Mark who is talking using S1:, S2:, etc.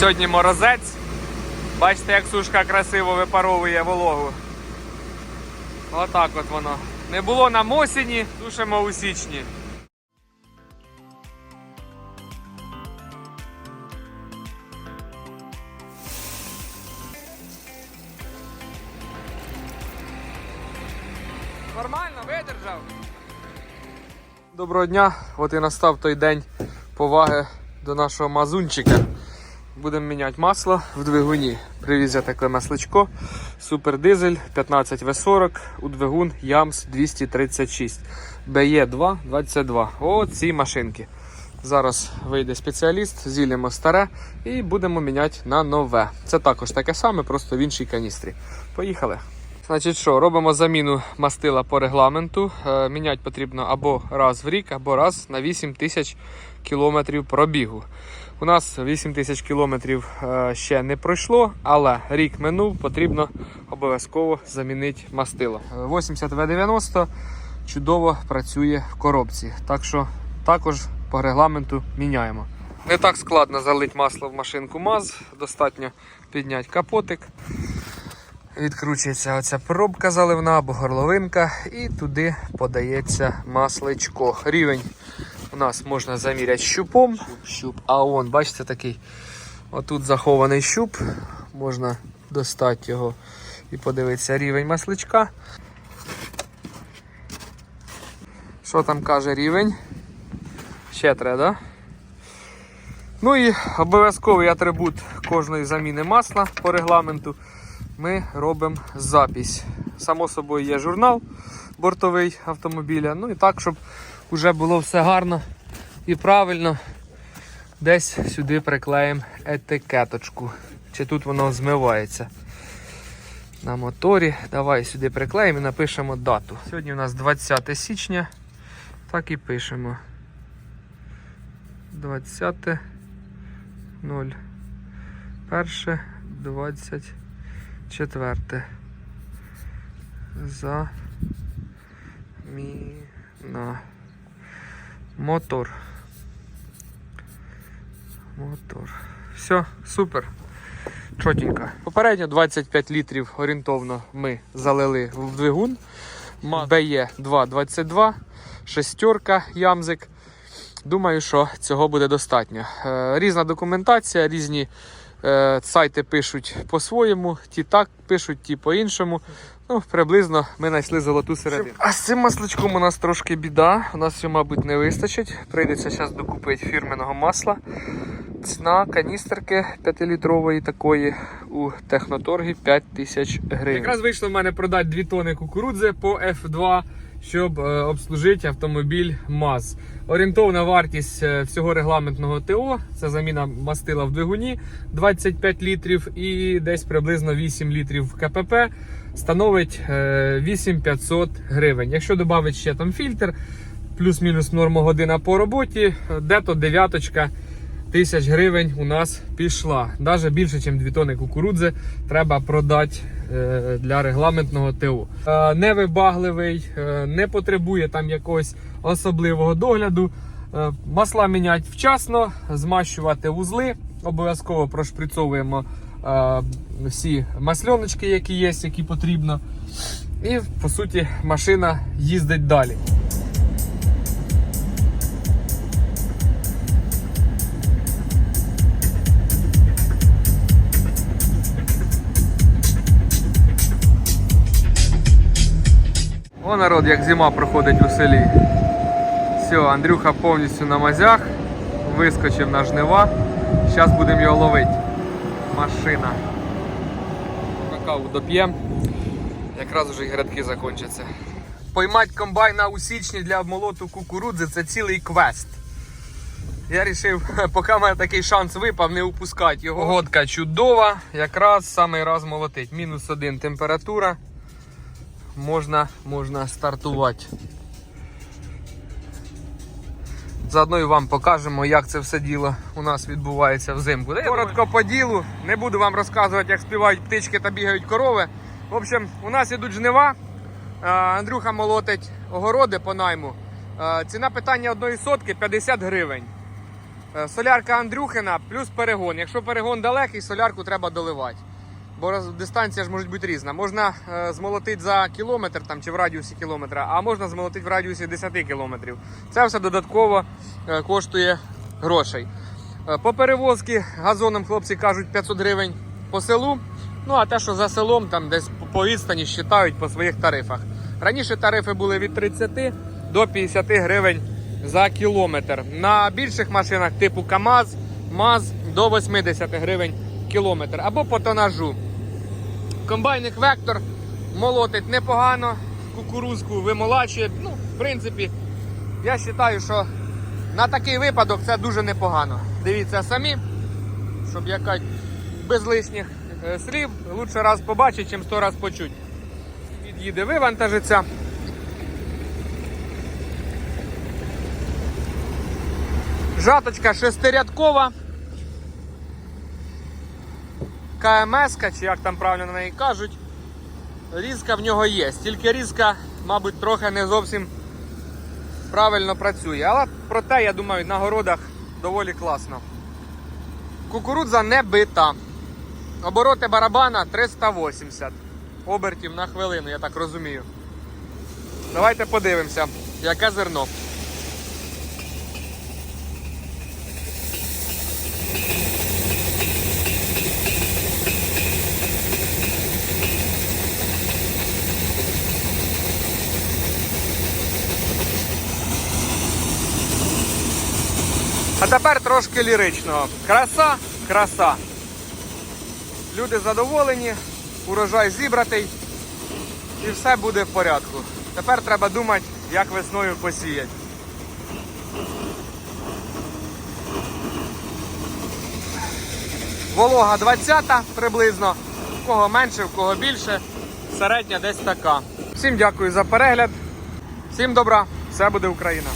S1: Сьогодні морозець. Бачите, як сушка красиво випаровує вологу. Отак от воно. Не було нам осені, сушимо у січні. Нормально, видержав. Доброго дня, от і настав той день поваги до нашого мазунчика. Будемо міняти масло в двигуні. Привіз я таке масличко. Супердизель 15В40 у двигун Ямс 236 BE2 22. О, ці машинки. Зараз вийде спеціаліст, зілімо старе і будемо міняти на нове. Це також таке саме, просто в іншій каністрі. Поїхали. Значить, що, робимо заміну мастила по регламенту. Е, міняти потрібно або раз в рік, або раз на 8 тисяч кілометрів пробігу. У нас 8 тисяч кілометрів е, ще не пройшло, але рік минув, потрібно обов'язково замінити мастило. Е, 80В90 чудово працює в коробці. Так що також по регламенту міняємо. Не так складно залити масло в машинку МАЗ, достатньо підняти капотик. Відкручується оця пробка заливна або горловинка, і туди подається масличко. Рівень у нас можна заміряти щупом. Щуп. А он, бачите, такий отут захований щуп. Можна достати його і подивитися рівень масличка. Що там каже рівень? Ще треба, да? Ну і обов'язковий атрибут кожної заміни масла по регламенту ми робимо запись. Само собою є журнал бортовий автомобіля. Ну і так, щоб вже було все гарно і правильно. Десь сюди приклеїмо етикеточку. Чи тут воно змивається на моторі. Давай сюди приклеїмо і напишемо дату. Сьогодні у нас 20 січня. Так і пишемо. 20 0 1 20 Четверте. Заміна. Мотор. Мотор. Все, супер. Чотенько. Попередньо 25 літрів орієнтовно ми залили в двигун. BE 222, шестерка ямзик. Думаю, що цього буде достатньо. Е, Різна документація, різні сайти пишуть по-своєму, ті так пишуть, ті по-іншому. Ну, приблизно ми знайшли золоту середину. А з цим масличком у нас трошки біда. У нас його, мабуть, не вистачить. Прийдеться зараз докупити фірменного масла. Ціна каністерки 5-літрової такої у техноторгі 5 тисяч гривень. Якраз вийшло в мене продати 2 тони кукурудзи по F2, щоб е, обслужити автомобіль МАЗ. Орієнтовна вартість е, всього регламентного ТО це заміна мастила в двигуні 25 літрів і десь приблизно 8 літрів КПП. Становить е, 8500 гривень. Якщо додати ще там фільтр, плюс-мінус норма година по роботі, е, де-то дев'яточка тисяч гривень у нас пішла. Навіть більше, ніж 2 тони кукурудзи треба продати е, для регламентного ТО. Е, Невибагливий, е, не потребує там якогось особливого догляду. Масла міняти вчасно, змащувати вузли. Обов'язково прошприцовуємо всі масльоночки, які є, які потрібно. І по суті машина їздить далі. Народ, як зима проходить у селі. Все, Андрюха повністю на мазях, вискочив на жнива. Зараз будемо його ловити. Машина. Какаву доп'ємо. Якраз уже і грядки закінчаться. Поймати комбайна у січні для обмолоту кукурудзи це цілий квест. Я вирішив, поки в мене такий шанс випав, не упускати його. Погодка чудова, якраз самий раз молотить. Мінус один температура можна, можна стартувати. Заодно і вам покажемо, як це все діло у нас відбувається взимку. Коротко по ділу, не буду вам розказувати, як співають птички та бігають корови. В общем, у нас ідуть жнива. Е, Андрюха молотить огороди по найму. Е, Ціна питання одної сотки 50 гривень. Е, Солярка Андрюхина плюс перегон. Якщо перегон далекий, солярку треба доливати. Бо дистанція ж може бути різна. Можна е, змолотити за кілометр там, чи в радіусі кілометра, а можна змолотити в радіусі 10 кілометрів. Це все додатково е, коштує грошей. Е, По перевозці газоном хлопці кажуть 500 гривень по селу. Ну а те, що за селом, там десь по відстані вважають по своїх тарифах. Раніше тарифи були від 30 до 50 гривень за кілометр. На більших машинах типу КАМАЗ, МАЗ до 80 гривень кілометр. Або по тонажу. Комбайник Вектор молотить непогано, кукурузку вимолачує. Ну, в принципі, я вважаю, що на такий випадок це дуже непогано. Дивіться самі, щоб яка без лишніх е, слів. Лучше раз побачити, чим сто раз почути. Від'їде вивантажиться. Жаточка шестирядкова. КМС, чи як там правильно на неї кажуть. Різка в нього є. Тільки різка, мабуть, трохи не зовсім правильно працює. Але проте, я думаю, на городах доволі класно. Кукурудза не бита. Обороти барабана 380 обертів на хвилину, я так розумію. Давайте подивимося, яке зерно. Тепер трошки ліричного. Краса, краса. Люди задоволені, урожай зібратий і все буде в порядку. Тепер треба думати, як весною посіяти. Волога 20 приблизно, в кого менше, в кого більше, середня десь така. Всім дякую за перегляд, всім добра, все буде Україна.